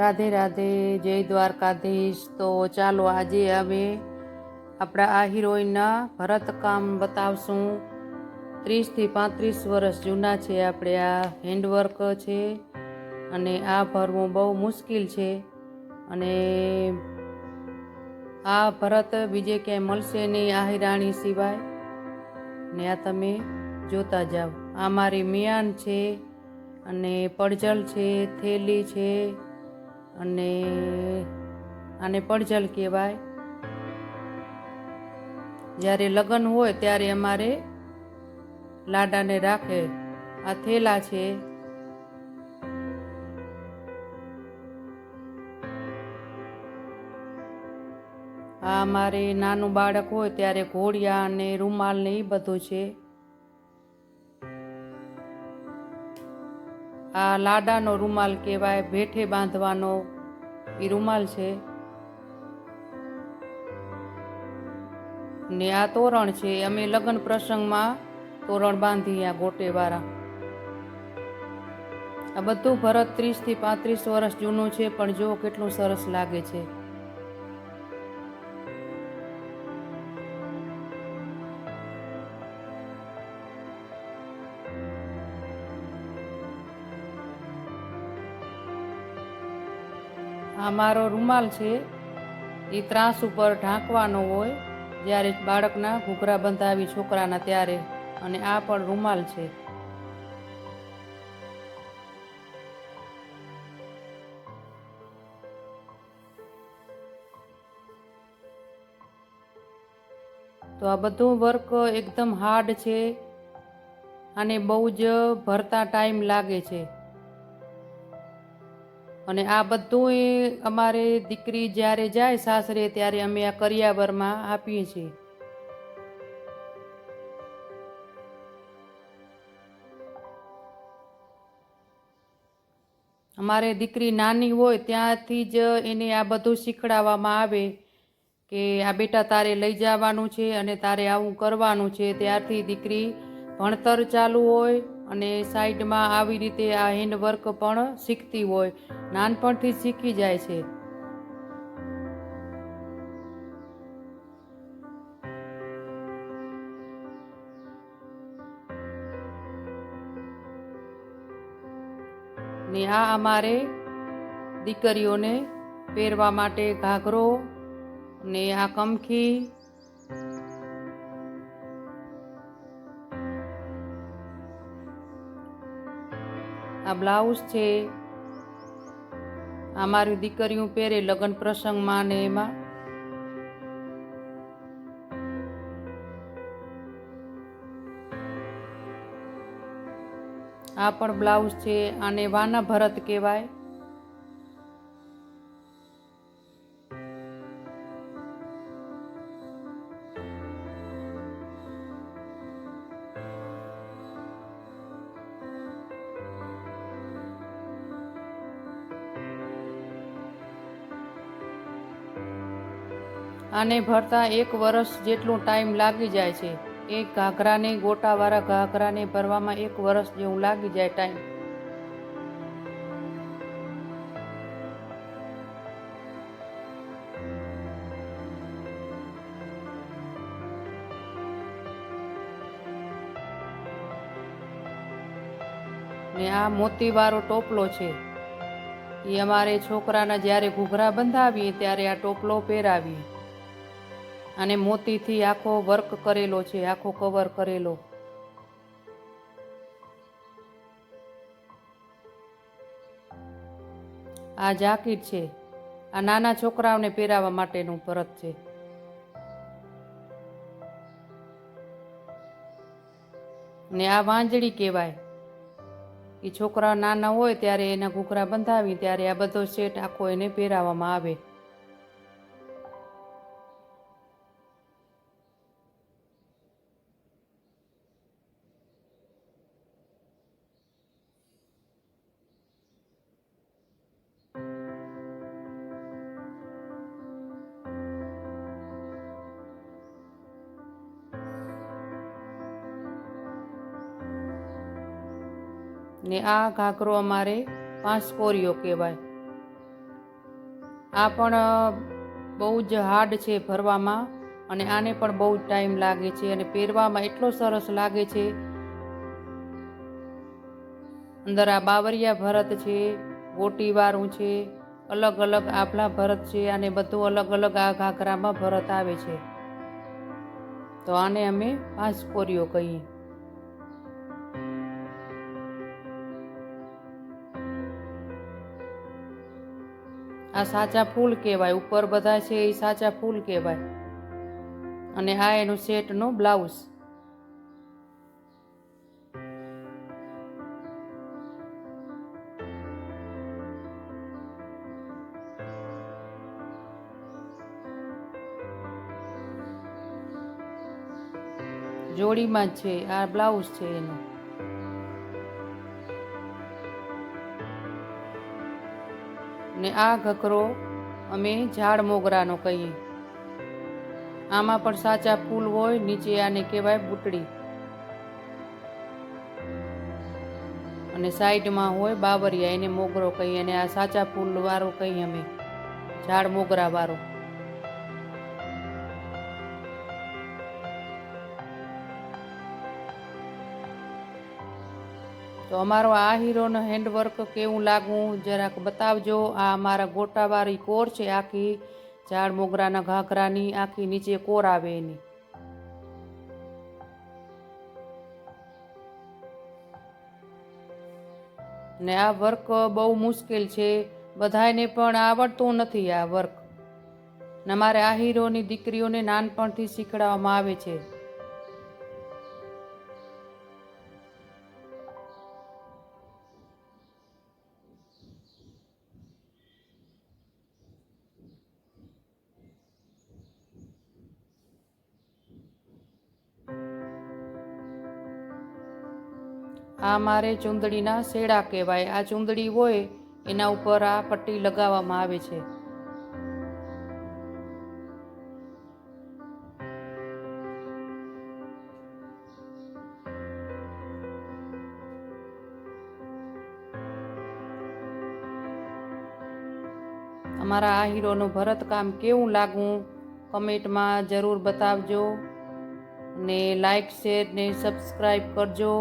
રાધે રાધે, જય દ્વારકાધીશ. તો ચાલો આજે હવે આપણા આ હિરોઈનના ભરતકામ બતાવશું. ત્રીસથી પાંત્રીસ વર્ષ જૂના છે આપણે આ હેન્ડવર્ક છે અને આ ભરવું બહુ મુશ્કેલ છે. અને આ ભરત બીજે ક્યાંય મળશે નહીં આ હિરાણી સિવાય. ને આ તમે જોતા જાઓ. આ મારી મિયાન છે અને પડજલ છે, થેલી છે. અને આને પડજલ કહેવાય. જ્યારે લગ્ન હોય ત્યારે અમારે લાડાને રાખે. આ થેલા છે. આ અમારે નાનું બાળક હોય ત્યારે ઘોડિયા અને રૂમાલ ને એ બધું છે. આ લાડાનો રૂમાલ કહેવાય, ભેઠે બાંધવાનો. એ રૂમાલ છે. ને આ તોરણ છે અમે લગ્ન પ્રસંગમાં તોરણ બાંધી આ ગોટેવાળા. આ બધું ભરત ત્રીસથી પાંત્રીસ વર્ષ જૂનું છે, પણ જો કેટલું સરસ લાગે છે. આ મારો રૂમાલ છે. એ ત્રાસ ઉપર ઢાંકવાનો હોય જ્યારે બાળકના ઘૂઘરા બંધાવી છોકરાના ત્યારે. અને આ પણ રૂમાલ છે. તો આ બધું વર્ક એકદમ હાર્ડ છે. અને બહુ જ ભરતા ટાઈમ લાગે છે. અને આ બધું અમારે દીકરી જ્યારે જાય સાસરે ત્યારે અમે આ કરિયાવરમાં આપીએ છીએ. અમારે દીકરી નાની હોય ત્યાંથી જ એને આ બધું શીખડાવવામાં આવે કે આ બેટા તારે લઈ જવાનું છે અને તારે આવું કરવાનું છે. ત્યારથી દીકરી ભણતર ચાલુ હોય અને સાઈડમાં આવી રીતે આ હેન્ડવર્ક પણ શીખતી હોય. નાનપણથી શીખી જાય છે. ને આ અમારે દીકરીઓને પહેરવા માટે ઘાઘરો ને આ કમખી આ બ્લાઉઝ છે. આ મારી દીકરીઓ પહેરે લગ્ન પ્રસંગમાં ને એમાં. આ પણ બ્લાઉઝ છે, આને વાના ભરત કહેવાય. આને ભરતા એક વર્ષ જેટલો ટાઈમ લાગી જાય છે. એ ઘાઘરાને ગોટાવાળા ઘાઘરાને ભરવામાં એક વર્ષ જેવું લાગી જાય ટાઈમ. ને આ મોતીવાળો ટોપલો છે. એ અમારે છોકરાના જ્યારે ઘૂઘરા બંધાવીએ ત્યારે આ ટોપલો પહેરાવીએ. અને મોતીથી આખો વર્ક કરેલો છે, આખો કવર કરેલો. આ જાકીટ છે. આ નાના છોકરાઓને પહેરાવવા માટેનું પરત છે. ને આ વાંજળી કહેવાય. એ છોકરા નાના હોય ત્યારે એના ઘૂઘરા બંધાવી, ત્યારે આ બધો સેટ આખો એને પહેરાવવામાં આવે. ને આ ઘાઘરો અમારે પાંચ કોરીઓ કહેવાય. આ પણ બહુ જ હાર્ડ છે ભરવામાં અને આને પણ બહુ જ ટાઈમ લાગે છે અને પહેરવામાં એટલો સરસ લાગે છે. અંદર આ બાવરિયા ભરત છે ગોટીવાળું છે, અલગ અલગ આભલા ભરત છે અને બધું અલગ અલગ આ ઘાઘરામાં ભરત આવે છે. તો આને અમે પાંચ કોરીઓ કહીએ. આ સાચા ફૂલ કહેવાય, ઉપર બધા છે એ સાચા ફૂલ કહેવાય. અને આ એનું સેટનું બ્લાઉઝ. જોડીમાં જ છે, આ બ્લાઉઝ છે એનું. ને આ ઘઘરો અમે ઝાડ મોગરાનો કહીએ. આમાં પણ સાચા ફૂલ હોય, નીચે આને કહેવાય બુટડી. અને સાઈડમાં હોય બાવરિયા, એને મોગરો કહીએ અને આ સાચા ફૂલ વાળો કહીએ અમે, ઝાડ મોગરા તો અમારો આ હીરોનો હેન્ડવર્ક કેવું લાગવું જરાક બતાવજો. આ અમારા ગોટાવાળી કોર છે, આખી ઝાડ મોગરાના ઘાઘરાની, આખી નીચે કોર આવે એની. ને આ વર્ક બહુ મુશ્કેલ છે બધાને પણ આવડતું નથી આ વર્ક. ને અમારે આ હીરોની દીકરીઓને નાનપણથી શીખડાવવામાં આવે છે. આ મારે ચૂંદડીના શેડા કહેવાય. આ ચૂંદડી હોય, એના ઉપર આ પટ્ટી લગાવવામાં આવે છે. અમારા આ હીરોનું ભરતકામ કેવું લાગવું, કમેન્ટમાં જરૂર બતાવજો ને લાઈક શેર ને સબસ્ક્રાઈબ કરજો.